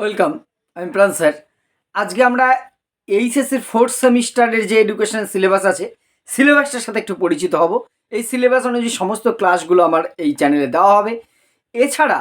Welcome, আমি প্রাণ sir. আজকে আমরা এইচএসের ফোর্থ সেমিস্টারের যে এডুকেশনাল সিলেবাস আছে সিলেবাসটার সাথে একটু পরিচিত হব। এই সিলেবাস অনুযায়ী সমস্ত ক্লাসগুলো আমার এই চ্যানেলে দেওয়া হবে। এছাড়া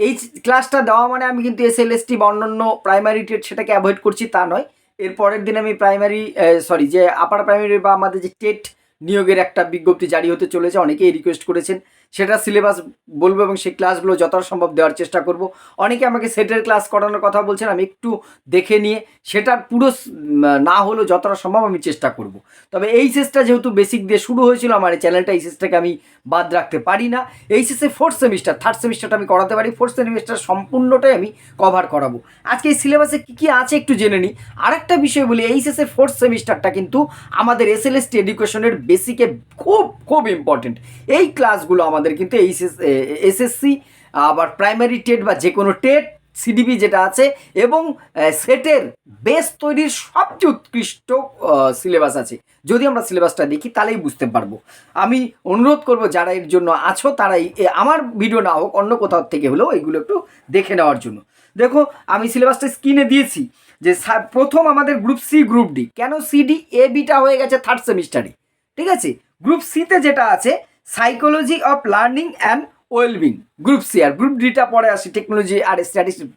এই ক্লাসটা দেওয়া মানে আমি কিন্তু এস এল এসটি বা অন্যান্য প্রাইমারি টেট সেটাকে অ্যাভয়েড করছি, তা নয়। এর পরের দিন আমি প্রাইমারি সরি যে আপার প্রাইমারি বা আমাদের যে টেট নিয়োগের একটা বিজ্ঞপ্তি জারি হতে চলেছে, অনেকেই রিকোয়েস্ট করেছেন। সেটা সিলেবাস বলব এবং সেই ক্লাসগুলো যতটা সম্ভব দেওয়ার চেষ্টা করব। অনেকে আমাকে সেটের ক্লাস করানোর কথা বলছেন, আমি একটু দেখে নিয়ে সেটার পুরো না হলেও যতটা সম্ভব আমি চেষ্টা করব। তবে এইচএসটা যেহেতু বেসিক দিয়ে শুরু হয়েছিল, আমার এই চ্যানেলটা এইচএসটাকে আমি বাদ রাখতে পারি না। এইচএসে ফোর্থ সেমিস্টার থার্ড সেমিস্টারটা আমি করাতে পারি ফোর্থ সেমিস্টার সম্পূর্ণটাই আমি কভার করাবো। আজকে এই সিলেবাসে কী কী আছে একটু জেনে নিই। আরেকটা বিষয় বলি, এইচএসে ফোর্থ সেমিস্টারটা কিন্তু আমাদের এসএলএসটি এডুকেশনের বেসিকে খুব খুব ইম্পর্টেন্ট এই ক্লাসগুলো আমাদের কিন্তু এইচএস এসএসসি আবার প্রাইমারি টেট বা যে কোনো টেট সিডিপি যেটা আছে, এবং সেটের বেস তৈরির সবচেয়ে উৎকৃষ্ট সিলেবাস আছে। যদি আমরা সিলেবাসটা দেখি, তাহলেই বুঝতে পারব। আমি অনুরোধ করব, যারা এর জন্য আছো, তারাই আমার ভিডিও না হোক, অন্য কোথাও থেকে হলেও এগুলো একটু দেখে নেওয়ার জন্য। দেখো, আমি সিলেবাসটা স্ক্রিনে দিয়েছি যে প্রথম আমাদের গ্রুপ সি গ্রুপ ডি কেন সিডি এ বিটা হয়ে গেছে থার্ড সেমিস্টারে ঠিক আছে? গ্রুপ সিতে যেটা আছে psychology of learning and wellbeing group C R group ডিটা পরে আসি টেকনোলজি আর স্ট্যাটিস্টিক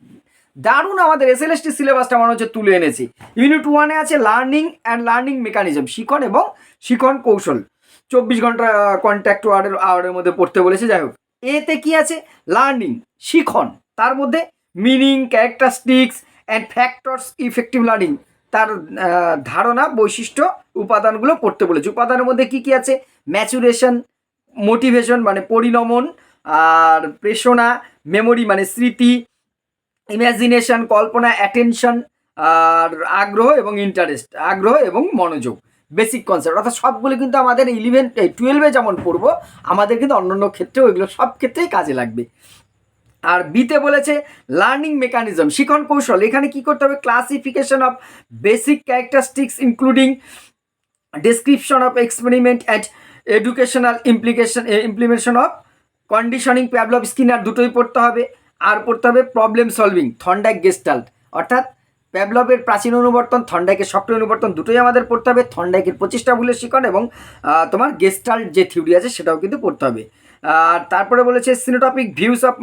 দারুণ আমাদের এস এল এসটি সিলেবাসটা মনে হচ্ছে তুলে এনেছি। ইউনিট ওয়ানে আছে লার্নিং অ্যান্ড লার্নিং মেকানিজম শিখন এবং শিখন কৌশল। চব্বিশ ঘণ্টা কন্ট্যাক্ট ওয়ার্ডের আওয়ারের মধ্যে পড়তে বলেছে, যাই হোক। এতে কি আছে? লার্নিং শিখন। তার মধ্যে meaning characteristics and factors effective learning তার ধারণা, বৈশিষ্ট্য, উপাদানগুলো পড়তে বলেছে। উপাদানের মধ্যে কি কি আছে? ম্যাচুরেশন মোটিভেশন মানে পরিণমন আর প্রেষণা মেমোরি মানে স্মৃতি ইমাজিনেশন কল্পনা অ্যাটেনশন আর আগ্রহ এবং ইন্টারেস্ট আগ্রহ এবং মনোযোগ বেসিক কনসেপ্ট অর্থাৎ সবগুলো কিন্তু আমাদের ইলেভেন টুয়েলভে যেমন পড়ব, আমাদের কিন্তু অন্যান্য ক্ষেত্রেও এগুলো সব ক্ষেত্রেই কাজে লাগবে। আর বিতে বলেছে লার্নিং মেকানিজম শিখন কৌশল, এখানে কি করতে হবে? Classification of basic characteristics including description of experiment and educational implication implementation of conditioning Pavlov Skinner দুটোই পড়তে হবে। আর পড়তে হবে প্রবলেম সলভিং থন্ডাক গেস্টাল্ট অর্থাৎ প্যাবলভের প্রাচীন অনুবর্তন থন্ডাইকের সক্রিয় অনুবর্তন দুটোই আমাদের পড়তে হবে। থন্ডাইকের পঁচিশটা ভুলের শিকন এবং তোমার গেস্টাল্ট যে থিওরি আছে সেটাও কিন্তু পড়তে হবে। আর তারপরে বলেছে synoptic views of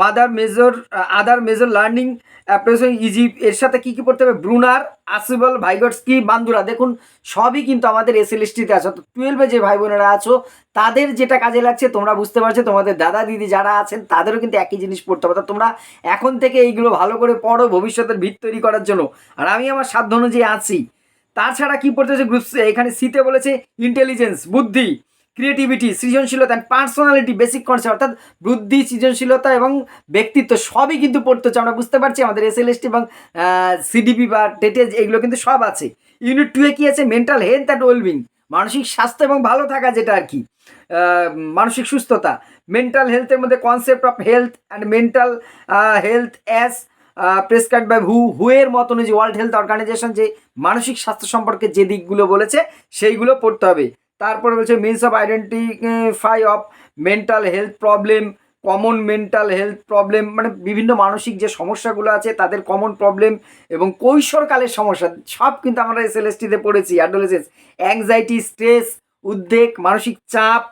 mother major other major learning approaching easy এর সাথে কী কী পড়তে হবে? ব্রুনার আসিবল ভাইগটসকি বান্দুরা দেখুন, সবই কিন্তু আমাদের এস এল এসটিতে আছে। তো টুয়েলভে যে ভাই বোনেরা আছো, তাদের যেটা কাজে লাগছে, তোমরা বুঝতে পারছ, তোমাদের দাদা দিদি যারা আছেন, তাদেরও কিন্তু একই জিনিস পড়তে হবে। অর্থাৎ তোমরা এখন থেকে এইগুলো ভালো করে পড়ো ভবিষ্যতের ভিত তৈরি করার জন্য। আর আমি আমার সাধ্য অনুযায়ী আছি। তাছাড়া কি পড়তে হচ্ছে? গ্রুপ এখানে সিতে বলেছে ইন্টেলিজেন্স বুদ্ধি ক্রিয়েটিভিটি সৃজনশীলতা অ্যান্ড পার্সোনালিটি বেসিক কনসেপ্ট অর্থাৎ বুদ্ধি, সৃজনশীলতা এবং ব্যক্তিত্ব সবই কিন্তু পড়তে হচ্ছে। আমরা বুঝতে পারছি আমাদের এস এবং সিডিপি বা টেটেজ এগুলো কিন্তু সব আছে। ইউনিট টুয়ে কী আছে? মেন্টাল হেলথ অ্যান্ড ওয়েলবিং মানসিক স্বাস্থ্য এবং ভালো থাকা যেটা আর কি মানসিক সুস্থতা মেন্টাল হেলথের মধ্যে concept of health and mental health as prescribed by হু হুয়ের মতন যে ওয়ার্ল্ড হেলথ অর্গানাইজেশন যে মানসিক স্বাস্থ্য সম্পর্কে যে দিকগুলো বলেছে, সেইগুলো পড়তে হবে। তারপরে বলছে means of identify of mental health problem common mental health problem মানে বিভিন্ন মানসিক যে সমস্যাগুলো আছে তাদের কমন প্রবলেম এবং কৈশোরকালের সমস্যা, সব কিন্তু আমরা এস এল এসটিতে পড়েছি অ্যাডোলেসেন্স অ্যাংজাইটি স্ট্রেস উদ্বেগ, মানসিক চাপ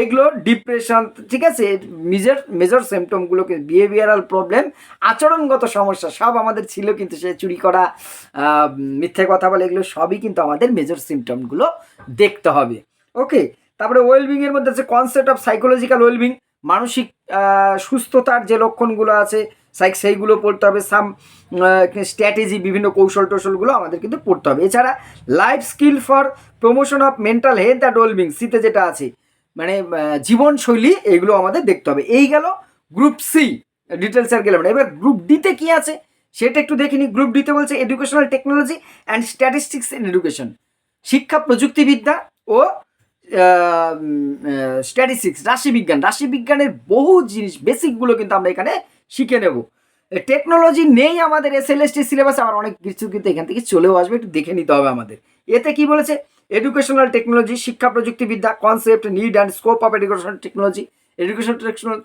এগুলো ডিপ্রেশন ঠিক আছে? মেজর মেজর সিমটমগুলোকে বিহেভিয়ারাল প্রবলেম আচরণগত সমস্যা, সব আমাদের ছিল কিন্তু সে চুরি করা মিথ্যে কথা বলে, এগুলো সবই কিন্তু আমাদের মেজর সিমটমগুলো দেখতে হবে। ওকে তারপরে ওয়েলবিংয়ের মধ্যে আছে কনসেপ্ট অফ সাইকোলজিক্যাল ওয়েলবিং মানসিক সুস্থতার যে লক্ষণগুলো আছে সাইক সেইগুলো পড়তে হবে সাম স্ট্র্যাটেজি বিভিন্ন কৌশল টৌশলগুলো আমাদের কিন্তু পড়তে হবে। এছাড়া life skill for promotion of mental health and wellbeing সিতে যেটা আছে মানে জীবনশৈলী এগুলো আমাদের দেখতে হবে। এই গেল গ্রুপ সি ডিটেলস আর গেলাম না এবার গ্রুপ ডিতে কি আছে? সেটা একটু দেখে নিই। গ্রুপ ডিতে বলছে educational technology and statistics in education শিক্ষা, প্রযুক্তিবিদ্যা ও স্ট্যাটিস্টিক্স রাশিবিজ্ঞান। রাশিবিজ্ঞানের বহু জিনিস বেসিকগুলো কিন্তু আমরা এখানে শিখে নেব। টেকনোলজি নেই আমাদের S L S T syllabus আবার অনেক কিছু কিন্তু এখান থেকে চলেও আসবে। একটু দেখে নিতে হবে আমাদের। এতে কি বলেছে? এডুকেশনাল টেকনোলজি শিক্ষা প্রযুক্তিবিদ্যা concept need and scope of educational technology education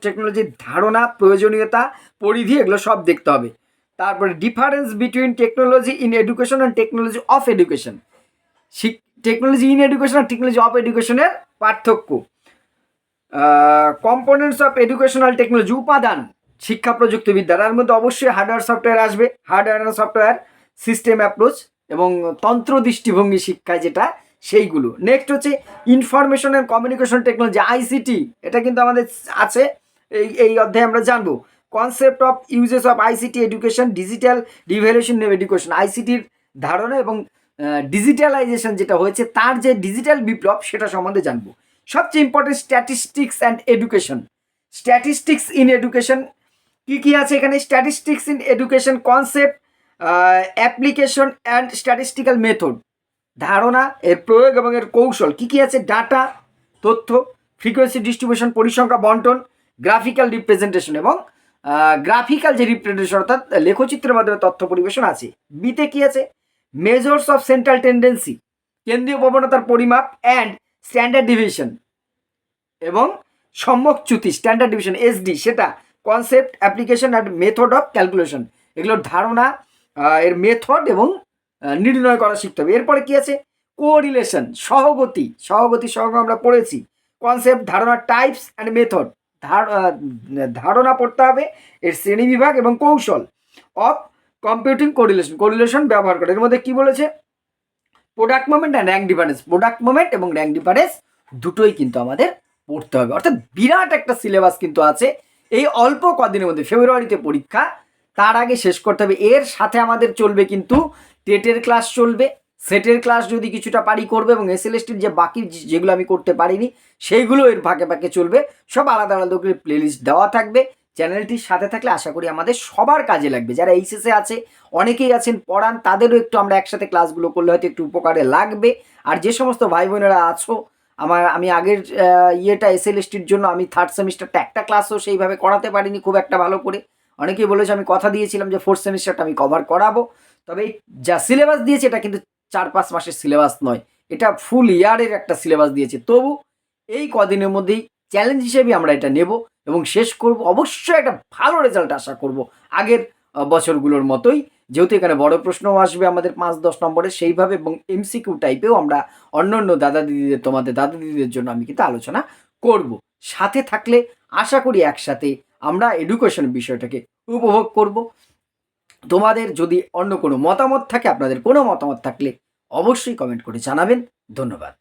টেকনোলজির ধারণা, প্রয়োজনীয়তা, পরিধি, এগুলো সব দেখতে হবে। তারপরে difference between technology in education and technology of education technology in education R technology of এডুকেশনের পার্থক্য। কম্পোনেন্টস অফ এডুকেশনাল টেকনোলজি উপাদান, শিক্ষা প্রযুক্তিবিদ্যা তার মধ্যে অবশ্যই হার্ডওয়্যার সফটওয়্যার আসবে। হার্ডওয়্যার সফটওয়্যার সিস্টেম অ্যাপ্রোচ এবং তন্ত্র দৃষ্টিভঙ্গি শিক্ষায় যেটা সেইগুলো। নেক্সট হচ্ছে information and communication technology ICT এটা কিন্তু আমাদের আছে। এই এই অধ্যায়ে আমরা জানব। Concept of uses of ICT education digital revaluation education আইসিটির ধারণা এবং ডিজিটালাইজেশন যেটা হয়েছে, তার যে ডিজিটাল বিপ্লব, সেটা সম্বন্ধে জানব। সবচেয়ে important statistics and education statistics in education কী কী আছে এখানে? Statistics in education concept application and statistical method ধারণা, এর প্রয়োগ এবং এর কৌশল। কী কী আছে? ডাটা, তথ্য ফ্রিকোয়েন্সি ডিস্ট্রিবিউশন পরিসংখ্যা, বন্টন গ্রাফিক্যাল রিপ্রেজেন্টেশন এবং গ্রাফিক্যাল যে রিপ্রেজেন্টেশন অর্থাৎ লেখচিত্রের মাধ্যমে তথ্য পরিবেশন আছে। বিতে কী আছে? মেজর্স অফ সেন্ট্রাল টেন্ডেন্সি কেন্দ্রীয় প্রবণতার পরিমাপ অ্যান্ড স্ট্যান্ডার্ড ডিভিশন এবং সম্যকচ্যুতি স্ট্যান্ডার্ড ডিভিশন এসডি সেটা concept application and method of calculation এগুলোর ধারণা এর মেথড এবং নির্ণয় করা শিখতে হবে। এরপরে কি আছে? কোরিলেশন সহগতি। সহগতি সহগ আমরা পড়েছি। কনসেপ্ট ধারণা টাইপস অ্যান্ড মেথড ধারণা পড়তে হবে এর শ্রেণীবিভাগ এবং কৌশল অফ কম্পিউটিং কোরিলেশন কোরিলেশন ব্যবহার করে। এর মধ্যে কি বলেছে? Product moment and rank difference product moment এবং র্যাঙ্ক ডিফারেন্স দুটোই কিন্তু আমাদের পড়তে হবে। অর্থাৎ বিরাট একটা সিলেবাস কিন্তু আছে। এই অল্প কদিনের মধ্যে ফেব্রুয়ারিতে পরীক্ষা, তার আগে শেষ করতে হবে। এর সাথে আমাদের চলবে কিন্তু টেটের ক্লাস চলবে, সেটের ক্লাস যদি কিছুটা পারি করবে এবং এস এসএলএসটির যে বাকি যেগুলো আমি করতে পারিনি, সেইগুলো এর ফাঁকে ফাঁকে চলবে। সব আলাদা আলাদা করে প্লেলিস্ট দেওয়া থাকবে। চ্যানেলটির সাথে থাকলে আশা করি আমাদের সবার কাজে লাগবে। যারা এইচএসে আছে, অনেকেই আছেন, পড়ান, তাদেরও একটু আমরা একসাথে ক্লাসগুলো করলে হয়তো একটু উপকারে লাগবে। আর যে সমস্ত ভাই বোনেরা আছো, আমার, আমি আগের ইয়েটা এসএলএসটির জন্য আমি থার্ড সেমিস্টারটা একটা ক্লাসও সেইভাবে করাতে পারিনি খুব একটা ভালো করে। অনেকেই বলেছে, আমি কথা দিয়েছিলাম যে ফোর্থ সেমিস্টারটা আমি কভার করাবো। তবে যা সিলেবাস দিয়েছে, এটা কিন্তু চার পাঁচ মাসের সিলেবাস নয়। এটা ফুল ইয়ারের একটা সিলেবাস দিয়েছে। তবু এই কদিনের মধ্যেই চ্যালেঞ্জ হিসেবে আমরা এটা নেব এবং শেষ করব। অবশ্যই একটা ভালো রেজাল্ট আশা করব আগের বছরগুলোর মতোই। যেহেতু এখানে বড় প্রশ্নও আসবে আমাদের পাঁচ দশ নম্বরে, সেইভাবে এবং এমসিকিউ টাইপেও আমরা অন্য অন্য দাদা দিদিদের, তোমাদের দাদা দিদিদের জন্য আমি কিন্তু আলোচনা করব। সাথে থাকলে আশা করি একসাথে আমরা এডুকেশন বিষয়টাকে উপভোগ করব। তোমাদের যদি অন্য কোনো মতামত থাকে, আপনাদের কোনো মতামত থাকলে অবশ্যই কমেন্ট করে জানাবেন। ধন্যবাদ।